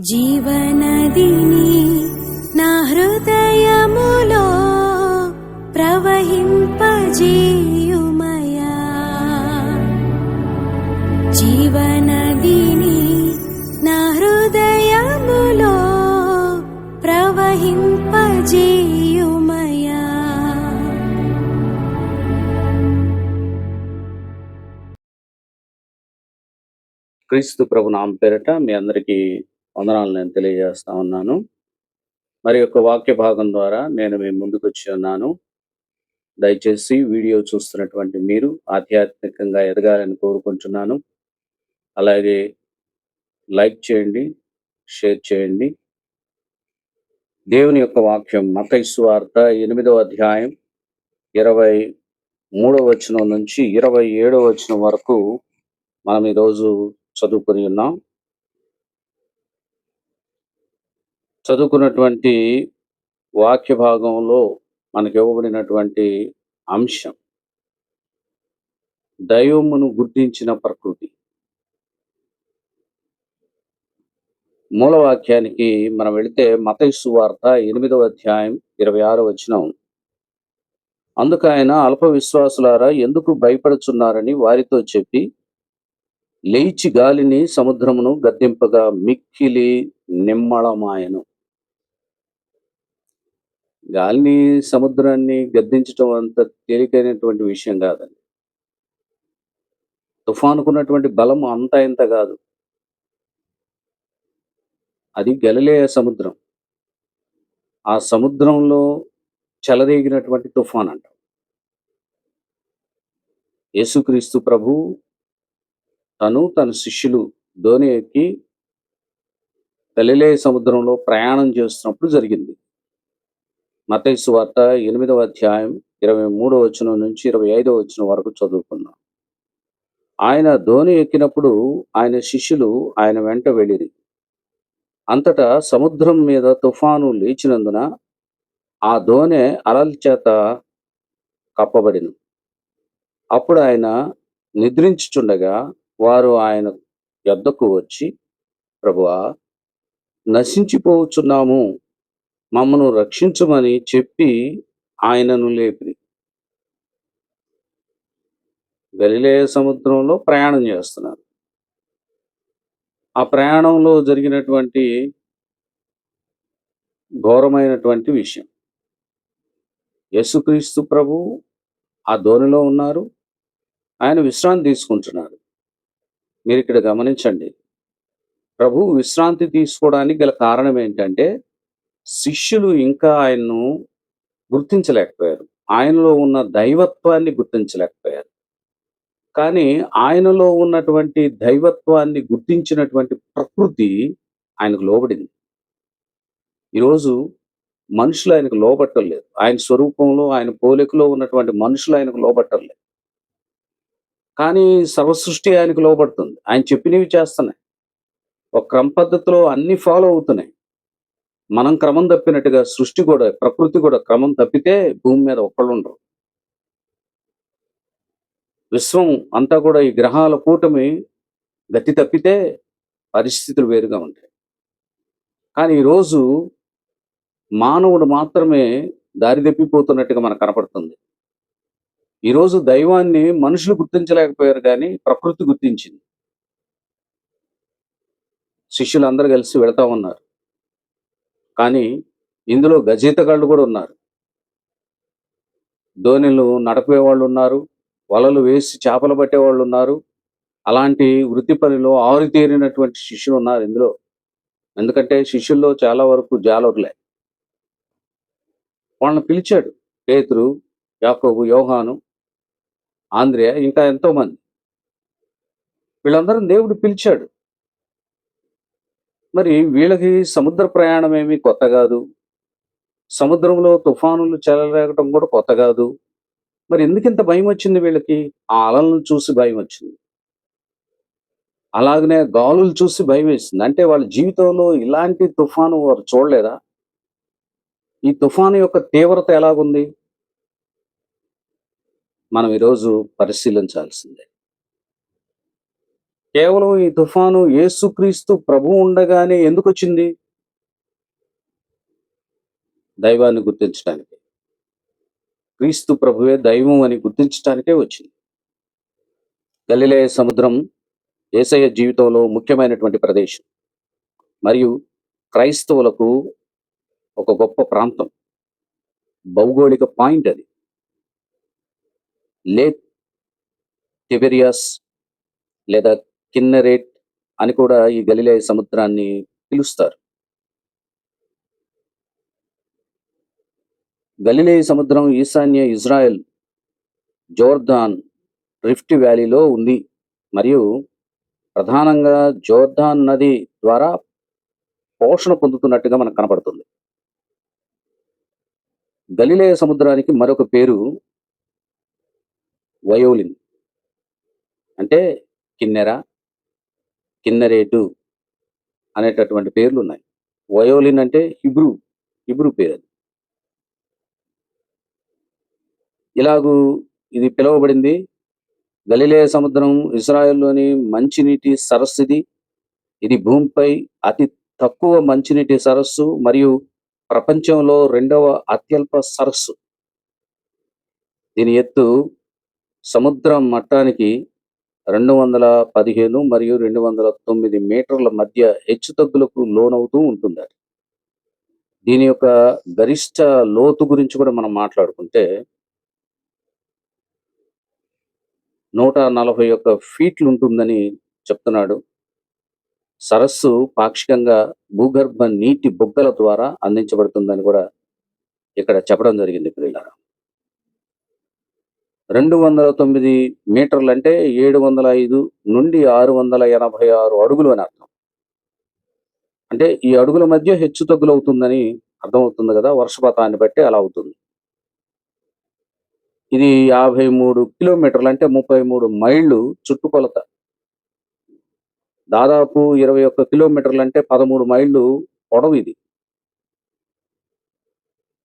జీవనదిని నా హృదయములో ప్రవహింపజేయుమయా. జీవనదిని నా హృదయములో ప్రవహింపజేయుమయా. క్రీస్తు ప్రభు నామ పేరట మీ అందరికీ వందనాలు నేను తెలియజేస్తా ఉన్నాను. మరి యొక్క వాక్య భాగం ద్వారా నేను మీ ముందుకు వచ్చి ఉన్నాను. దయచేసి వీడియో చూస్తున్నటువంటి మీరు ఆధ్యాత్మికంగా ఎదగాలని కోరుకుంటున్నాను. అలాగే లైక్ చేయండి షేర్ చేయండి. దేవుని యొక్క వాక్యం మతైసు వార్త ఎనిమిదవ అధ్యాయం ఇరవై మూడవ వచనం నుంచి ఇరవై ఏడవ వచనం వరకు మనం ఈరోజు చదువుకొని ఉన్నాం. చదువుకున్నటువంటి వాక్య భాగంలో మనకి ఇవ్వబడినటువంటి అంశం. దైవమును గుర్తించిన ప్రకృతి. మూల వాక్యానికి మనం వెళితే మతైసు వార్త ఎనిమిదవ అధ్యాయం ఇరవై ఆరు వచ్చిన అందుకు ఆయన అల్ప విశ్వాసులారా ఎందుకు భయపడుచున్నారని వారితో చెప్పి లేచి గాలిని సముద్రమును గద్దింపగా మిక్కిలి నిమ్మళమాయను. గాలిని సముద్రాన్ని గద్దించటం అంత తేలికైనటువంటి విషయం కాదండి. తుఫానుకున్నటువంటి బలం అంత ఇంత కాదు. అది గలిలేయ సముద్రం. ఆ సముద్రంలో చెలరేగినటువంటి తుఫాన్ అంటాం యేసుక్రీస్తు ప్రభు తను తన శిష్యులు ధోని ఎక్కి గలిలే సముద్రంలో ప్రయాణం చేస్తున్నప్పుడు జరిగింది. మతైసు వార్త ఎనిమిదవ అధ్యాయం ఇరవై మూడో వచనం నుంచి ఇరవై ఐదో వచనం వరకు చదువుకున్నాం ఆయన ధోని ఎక్కినప్పుడు ఆయన శిష్యులు ఆయన వెంట వెళ్ళిరి. అంతటా సముద్రం మీద తుఫాను లేచినందున ఆ ధోని అలల చేత కప్పబడిను. అప్పుడు ఆయన నిద్రించుచుండగా వారు ఆయన యొద్దకు వచ్చి ప్రభువా నశించిపోవచ్చున్నాము మమ్మను రక్షించమని చెప్పి ఆయనను లేపి గలిలేయ సముద్రంలో ప్రయాణం చేస్తున్నారు. ఆ ప్రయాణంలో జరిగినటువంటి ఘోరమైనటువంటి విషయం. యేసుక్రీస్తు ప్రభు ఆ ధోనిలో ఉన్నారు. ఆయన విశ్రాంతి తీసుకుంటున్నారు మీరు ఇక్కడ గమనించండి. ప్రభు విశ్రాంతి తీసుకోవడానికి గల కారణం ఏంటంటే శిష్యులు ఇంకా ఆయన్ను గుర్తించలేకపోయారు. ఆయనలో ఉన్న దైవత్వాన్ని గుర్తించలేకపోయారు. కానీ ఆయనలో ఉన్నటువంటి దైవత్వాన్ని గుర్తించినటువంటి ప్రకృతి ఆయనకు లోబడింది. ఈరోజు మనుషులు ఆయనకు లోబట్టలేదు ఆయన స్వరూపంలో ఆయన పోలికలో ఉన్నటువంటి మనుషులు ఆయనకు లోబట్టలేదు కానీ సర్వసృష్టి ఆయనకు లోబడుతుంది. ఆయన చెప్పినవి చేస్తున్నాయి. ఒక క్రమ పద్ధతిలో అన్ని ఫాలో అవుతున్నాయి. మనం క్రమం తప్పినట్టుగా సృష్టి కూడా ప్రకృతి కూడా క్రమం తప్పితే భూమి మీద ఒక్కళ్ళు ఉండరు. విశ్వం అంతా కూడా ఈ గ్రహాల కూటమి గతి తప్పితే పరిస్థితులు వేరుగా ఉంటాయి. కానీ ఈరోజు మానవుడు మాత్రమే దారి తప్పిపోతున్నట్టుగా మనకు కనపడుతుంది. ఈరోజు దైవాన్ని మనుషులు గుర్తించలేకపోయారు కానీ ప్రకృతి గుర్తించింది. శిష్యులు అందరూ కలిసి వెళ్తా ఉన్నారు కానీ ఇందులో గజీతగాళ్ళు కూడా ఉన్నారు. ధోనిలు నడపే వాళ్ళు ఉన్నారు వలలు వేసి చేపలు పట్టే వాళ్ళు ఉన్నారు. అలాంటి వృత్తి పనిలో ఆరితేరినటువంటి శిష్యులు ఉన్నారు ఇందులో. ఎందుకంటే శిష్యుల్లో చాలా వరకు జాలర్లే. వాళ్ళని పిలిచాడు పేతురు యాకోబు యోహాను ఆంధ్రియ ఇంకా ఎంతో మంది వీళ్ళందరం దేవుడు పిలిచాడు. మరి వీళ్ళకి సముద్ర ప్రయాణం ఏమీ కొత్త కాదు. సముద్రంలో తుఫానులు చెలరేగటం కూడా కొత్త కాదు. మరి ఎందుకు ఇంత భయం వచ్చింది వీళ్ళకి? ఆ అలలను చూసి భయం వచ్చింది. అలాగనే గాలులు చూసి భయం వేసింది. అంటే వాళ్ళ జీవితంలో ఇలాంటి తుఫాను వారు చూడలేదా? ఈ తుఫాను యొక్క తీవ్రత ఎలాగుంది? మనం ఈరోజు పరిశీలించాల్సిందే. కేవలం ఈ తుఫాను యేసుక్రీస్తు ప్రభు ఉండగానే ఎందుకు వచ్చింది? దైవాన్ని గుర్తించడానికి క్రీస్తు ప్రభువే దైవం అని గుర్తించడానికే వచ్చింది. గలిలే సముద్రం ఏసయ్య జీవితంలో ముఖ్యమైనటువంటి ప్రదేశం. మరియు క్రైస్తవులకు ఒక గొప్ప ప్రాంతం. భౌగోళిక పాయింట్ అది. లేక్ టిబెరియాస్ లేదా కిన్నెరేట్ అని కూడా ఈ గలిలే సముద్రాన్ని పిలుస్తారు. గలిలే సముద్రం ఈశాన్య ఇజ్రాయెల్ జోర్దాన్ రిఫ్ట్ వ్యాలీలో ఉంది. మరియు ప్రధానంగా జోర్దాన్ నది ద్వారా పోషణ పొందుతున్నట్టుగా మనకు కనపడుతుంది. గలిలే సముద్రానికి మరొక పేరు వయోలిన్. అంటే కిన్నెర కిన్నెరేటు అనేటటువంటి పేర్లు ఉన్నాయి వయోలిన్ అంటే హిబ్రూ హిబ్రూ పేరు అది ఇలాగూ ఇది పిలువబడింది. గలిలే సముద్రం ఇజ్రాయెల్లోని మంచినీటి సరస్సు ఇది ఇది భూమిపై అతి తక్కువ మంచినీటి సరస్సు మరియు ప్రపంచంలో రెండవ అత్యల్ప సరస్సు. దీని ఎత్తు సముద్ర మట్టానికి రెండు వందల పదిహేను మరియు రెండు వందల తొమ్మిది మీటర్ల మధ్య హెచ్చు తగ్గులకు లోనవుతూ ఉంటుంది అది. దీని యొక్క గరిష్ట లోతు గురించి కూడా మనం మాట్లాడుకుంటే నూట నలభై ఒక్క ఫీట్లు ఉంటుందని చెప్తున్నాడు సరస్సు పాక్షికంగా భూగర్భ నీటి బొగ్గల ద్వారా అందించబడుతుందని కూడా ఇక్కడ చెప్పడం జరిగింది పిల్లలారా రెండు వందల తొమ్మిది మీటర్లు అంటే ఏడు వందల ఐదు నుండి ఆరు వందల ఎనభై ఆరు అడుగులు అని అర్థం. అంటే ఈ అడుగుల మధ్య హెచ్చు తగ్గులు అవుతుందని అర్థమవుతుంది కదా వర్షపాతాన్ని బట్టి అలా అవుతుంది. ఇది యాభై మూడు కిలోమీటర్లు అంటే ముప్పై మూడు మైళ్ళు చుట్టుకొలత. దాదాపు ఇరవై ఒక్క కిలోమీటర్లు అంటే పదమూడు మైళ్ళు పొడవు ఇది.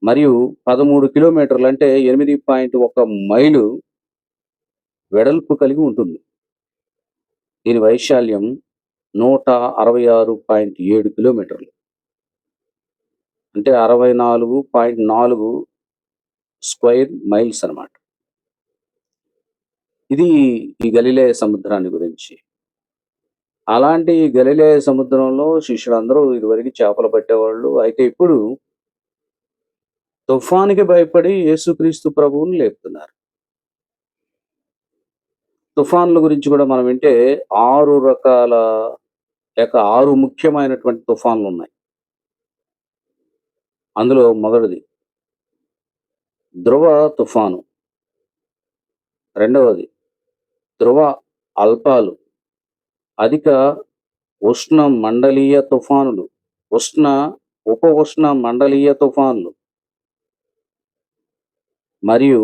మరియు పదమూడు కిలోమీటర్లు అంటే ఎనిమిది పాయింట్ ఒక మైలు వెడల్పు కలిగి ఉంటుంది. దీని వైశాల్యం నూట అరవై ఆరు పాయింట్ ఏడు కిలోమీటర్లు. అంటే అరవై నాలుగు పాయింట్ నాలుగు స్క్వైర్ మైల్స్ అన్నమాట. ఇది ఈ గలిలే సముద్రాన్ని గురించి. అలాంటి గలిలే సముద్రంలో శిష్యులందరూ ఇదివరకు చేపలు పట్టేవాళ్ళు. అయితే ఇప్పుడు తుఫానికి భయపడి యేసుక్రీస్తు ప్రభువుని లేపుతున్నారు. తుఫాన్ల గురించి కూడా మనం వింటే ఆరు రకాల లేక ఆరు ముఖ్యమైనటువంటి తుఫాన్లు ఉన్నాయి. అందులో మొదటిది ధ్రువ తుఫాను. రెండవది ధ్రువ అల్పాలు. అధిక ఉష్ణ మండలీయ తుఫానులు. ఉష్ణ ఉప ఉష్ణ మండలీయ తుఫాన్లు. మరియు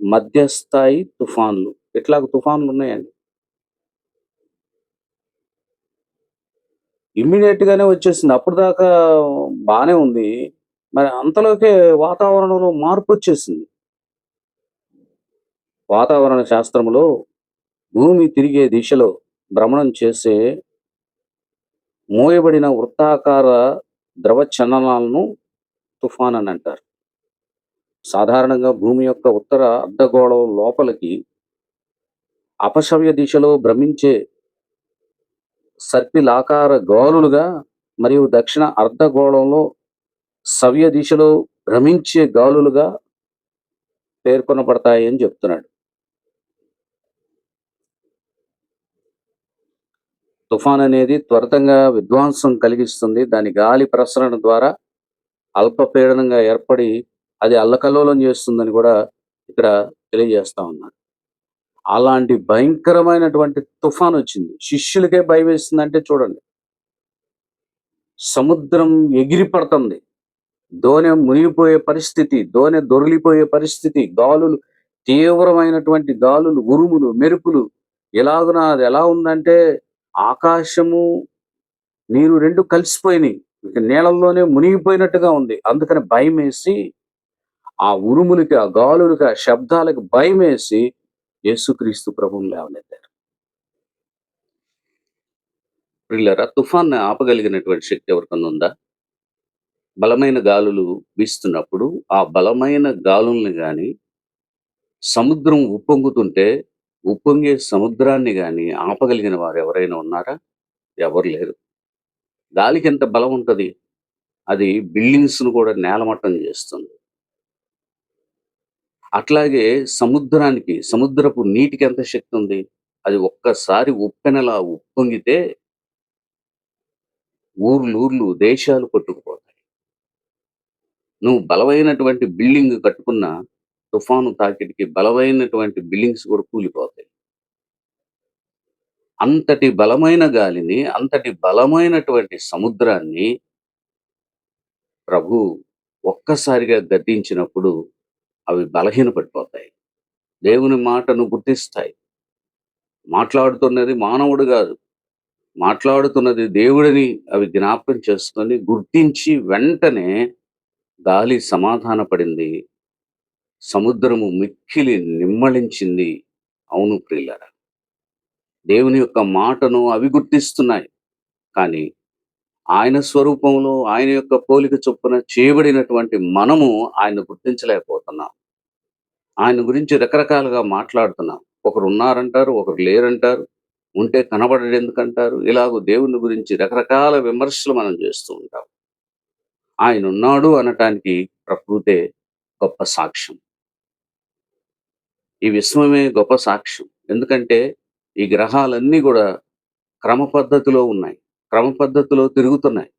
మధ్యస్థాయి తుఫాన్లు. ఇట్లా తుఫాన్లు ఉన్నాయండి ఇమ్మీడియట్ గానే వచ్చేసింది. అప్పుడు దాకా బాగానే ఉంది. మరి అంతలోకే వాతావరణంలో మార్పు వచ్చేసింది. వాతావరణ శాస్త్రంలో భూమి తిరిగే దిశలో భ్రమణం చేసే మోయబడిన వృత్తాకార ద్రవ చలనాలను తుఫాన్ అని అంటారు. సాధారణంగా భూమి యొక్క ఉత్తర అర్ధగోళం లోపలికి అపశవ్య దిశలో భ్రమించే సర్పిలాకార గాలులుగా మరియు దక్షిణ అర్ధగోళంలో సవ్య దిశలో భ్రమించే గాలులుగా పేర్కొనబడతాయి అని చెప్తున్నాడు. తుఫాన్ అనేది త్వరితంగా విధ్వంసం కలిగిస్తుంది. దాని గాలి ప్రసరణ ద్వారా అల్పపీడనంగా ఏర్పడి అది అల్లకల్లోలం చేస్తుందని కూడా ఇక్కడ తెలియజేస్తా ఉన్నారు అలాంటి భయంకరమైనటువంటి తుఫాన్ వచ్చింది శిష్యులకే భయం వేస్తుందంటే చూడండి. సముద్రం ఎగిరి పడుతుంది దోణె మునిగిపోయే పరిస్థితి దోనె దొరిలిపోయే పరిస్థితి గాలులు తీవ్రమైనటువంటి గాలులు ఉరుములు మెరుపులు ఎలాగున అది ఎలా ఉందంటే ఆకాశము నీరు రెండు కలిసిపోయినాయి. ఇక నీళ్ళల్లోనే మునిగిపోయినట్టుగా ఉంది. అందుకని భయం వేసి ఆ ఉరుములకి ఆ గాలులకి ఆ శబ్దాలకు భయం వేసి యేసుక్రీస్తు ప్రభువుని లేవనెత్తారు. ప్రిల్లరా తుఫాన్ని ఆపగలిగినటువంటి శక్తి ఎవరికన్నా ఉందా? బలమైన గాలులు వీస్తున్నప్పుడు ఆ బలమైన గాలుల్ని కానీ సముద్రం ఉప్పొంగుతుంటే ఉప్పొంగే సముద్రాన్ని కానీ ఆపగలిగిన వారు ఎవరైనా ఉన్నారా? ఎవరు లేరు. గాలికి ఎంత బలం ఉంటుంది? అది బిల్డింగ్స్ను కూడా నేలమట్టం చేస్తుంది. అట్లాగే సముద్రానికి సముద్రపు నీటికి ఎంత శక్తి ఉంది? అది ఒక్కసారి ఉప్పెనలా ఉప్పొంగితే ఊర్లు ఊర్లు దేశాలు కొట్టుకుపోతాయి. నువ్వు బలమైనటువంటి బిల్డింగ్ కట్టుకున్న తుఫాను తాకిడికి బలమైనటువంటి బిల్డింగ్స్ కూడా కూలిపోతాయి. అంతటి బలమైన గాలిని అంతటి బలమైనటువంటి సముద్రాన్ని ప్రభు ఒక్కసారిగా గద్దించినప్పుడు అవి బలహీనపడిపోతాయి. దేవుని మాటను గుర్తిస్తాయి. మాట్లాడుతున్నది మానవుడు కాదు. మాట్లాడుతున్నది దేవుడిని అవి జ్ఞాపకం చేసుకొని గుర్తించి వెంటనే గాలి సమాధాన పడింది సముద్రము మిక్కిలి నిమ్మళించింది. అవును ప్రియులరా దేవుని యొక్క మాటను అవి గుర్తిస్తున్నాయి. కానీ ఆయన స్వరూపంలో ఆయన యొక్క పోలిక చొప్పున చేయబడినటువంటి మనము ఆయన గుర్తించలేకపోతున్నాం. ఆయన గురించి రకరకాలుగా మాట్లాడుతున్నాం. ఒకరు ఉన్నారంటారు ఒకరు లేరంటారు ఉంటే కనబడడు ఎందుకంటారు ఇలాగ దేవుని గురించి రకరకాల విమర్శలు మనం చేస్తూ ఉంటాం. ఆయన ఉన్నాడు అనటానికి ప్రకృతే గొప్ప సాక్ష్యం. ఈ విశ్వమే గొప్ప సాక్ష్యం. ఎందుకంటే ఈ గ్రహాలన్నీ కూడా క్రమ పద్ధతిలో ఉన్నాయి. క్రమ పద్ధతిలో తిరుగుతున్నాయి.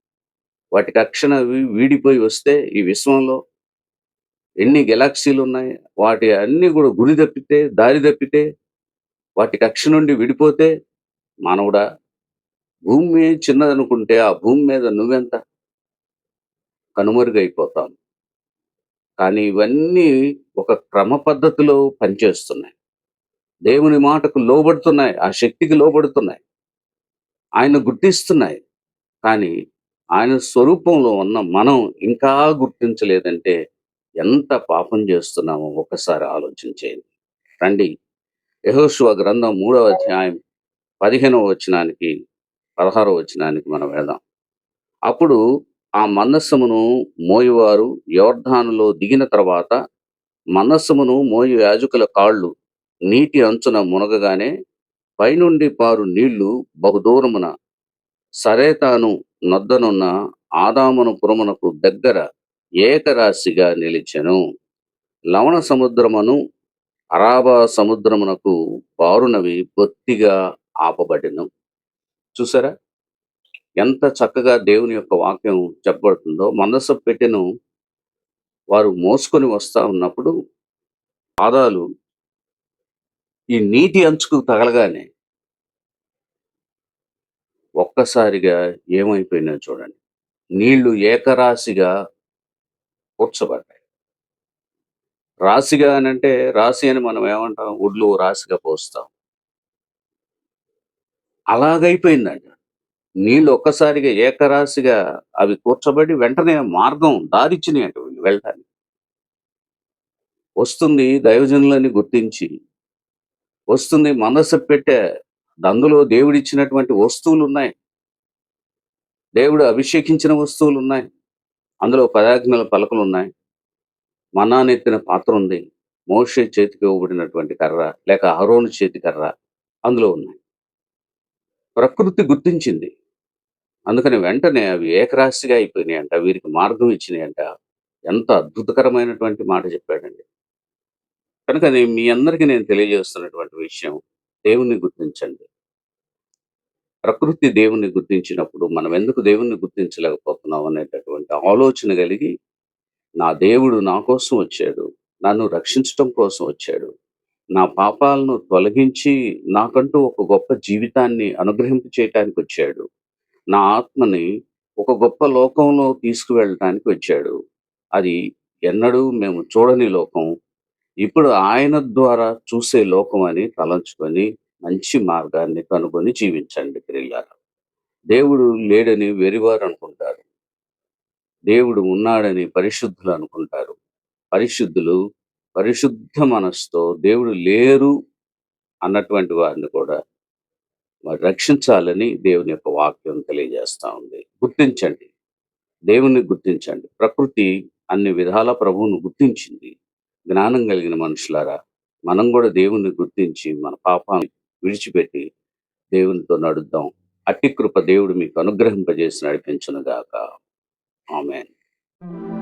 వాటికి అక్షణ వీడిపోయి వస్తే ఈ విశ్వంలో ఎన్ని గెలాక్సీలు ఉన్నాయి వాటి అన్ని కూడా గురి తప్పితే దారి తప్పితే వాటి కక్ష నుండి విడిపోతే మానవుడా భూమి చిన్నదనుకుంటే ఆ భూమి మీద నువ్వెంత? కనుమరుగైపోతాం కానీ ఇవన్నీ ఒక క్రమ పద్ధతిలో పనిచేస్తున్నాయి. దేవుని మాటకు లోబడుతున్నాయి ఆ శక్తికి లోబడుతున్నాయి. ఆయన గుర్తిస్తున్నాయి. కానీ ఆయన స్వరూపంలో ఉన్న మనం ఇంకా గుర్తించలేదంటే ఎంత పాపం చేస్తున్నామో ఒకసారి ఆలోచించేయండి. రండి. యహోశివ గ్రంథం మూడవ అధ్యాయం పదిహేనవ వచనానికి పదహారవ వచనానికి మనం వెళ్దాం. అప్పుడు ఆ మనస్సమును మోయువారు యోర్ధానులో దిగిన తర్వాత మనస్సమును మోయు యాజకుల కాళ్ళు నీటి అంచున మునగగానే పైనుండి పారు నీళ్ళు బహుదూరమున. సరేతాను నొద్దనున్న ఆదామును పురమునకు దగ్గర ఏకరాశిగా నిలిచెను. లవణ సముద్రమును అరాబా సముద్రమునకు పారునవి బొత్తిగా ఆపబడిను. చూసారా? ఎంత చక్కగా దేవుని యొక్క వాక్యం చెప్పబడుతుందో మనసు పెట్టెను వారు మోసుకొని వస్తా ఉన్నప్పుడు పాదాలు ఈ నీటి అంచుకు తగలగానే ఒక్కసారిగా ఏమైపోయినా చూడండి. నీళ్ళు ఏకరాశిగా కూర్చబడ్డాయి. రాశిగా అని అంటే రాశి అని మనం ఏమంటాం? ఒడ్లు రాశిగా పోస్తాం. అలాగైపోయిందండి. నీళ్ళు ఒక్కసారిగా ఏకరాశిగా అవి కూర్చోబడి వెంటనే మార్గం దారిచ్చినాయి అంటే వెళ్ళడానికి వస్తుంది దైవజనులని గుర్తించి వస్తుంది మనసు పెట్టే అందులో దేవుడిచ్చినటువంటి వస్తువులు ఉన్నాయి దేవుడు అభిషేకించిన వస్తువులు ఉన్నాయి అందులో పదాజ్ఞల పలకలు ఉన్నాయి మన్నానెత్తిన పాత్ర ఉంది మోషే చేతికి ఇవ్వబడినటువంటి కర్ర లేక అహరోను చేతి కర్ర అందులో ఉన్నాయి. ప్రకృతి గుర్తించింది. అందుకని వెంటనే అవి ఏకరాశిగా అయిపోయినాయంట. వీరికి మార్గం ఇచ్చినాయంట. ఎంత అద్భుతకరమైనటువంటి మాట చెప్పాడండి. కనుక మీ అందరికీ నేను తెలియజేస్తున్నటువంటి విషయం దేవుణ్ణి గుర్తించండి. ప్రకృతి దేవుణ్ణి గుర్తించినప్పుడు మనం ఎందుకు దేవుణ్ణి గుర్తించలేకపోతున్నాం అనేటటువంటి ఆలోచన కలిగి నా దేవుడు నా కోసం వచ్చాడు నన్ను రక్షించటం కోసం వచ్చాడు నా పాపాలను తొలగించి నాకంటూ ఒక గొప్ప జీవితాన్ని అనుగ్రహింప చేయటానికి వచ్చాడు నా ఆత్మని ఒక గొప్ప లోకంలో తీసుకువెళ్ళటానికి వచ్చాడు. అది ఎన్నడూ మేము చూడని లోకం ఇప్పుడు ఆయన ద్వారా చూసే లోకం అని తలంచుకొని మంచి మార్గాన్ని కనుగొని జీవించండి ప్రియులారా. దేవుడు లేడని వెరివారు అనుకుంటారు దేవుడు ఉన్నాడని పరిశుద్ధులు అనుకుంటారు. పరిశుద్ధులు పరిశుద్ధ మనస్తో దేవుడు లేరు అన్నటువంటి వారిని కూడా మరి రక్షించాలని దేవుని యొక్క వాక్యం తెలియజేస్తూ ఉంది. గుర్తించండి. దేవుణ్ణి గుర్తించండి. ప్రకృతి అన్ని విధాల ప్రభువును గుర్తించింది. జ్ఞానం కలిగిన మనుషులారా మనం కూడా దేవుణ్ణి గుర్తించి మన పాపాన్ని విడిచిపెట్టి దేవునితో నడుద్దాం. అట్టి కృప దేవుడు మీకు అనుగ్రహింపజేసి నడిపించునుగాక ఆమెన్.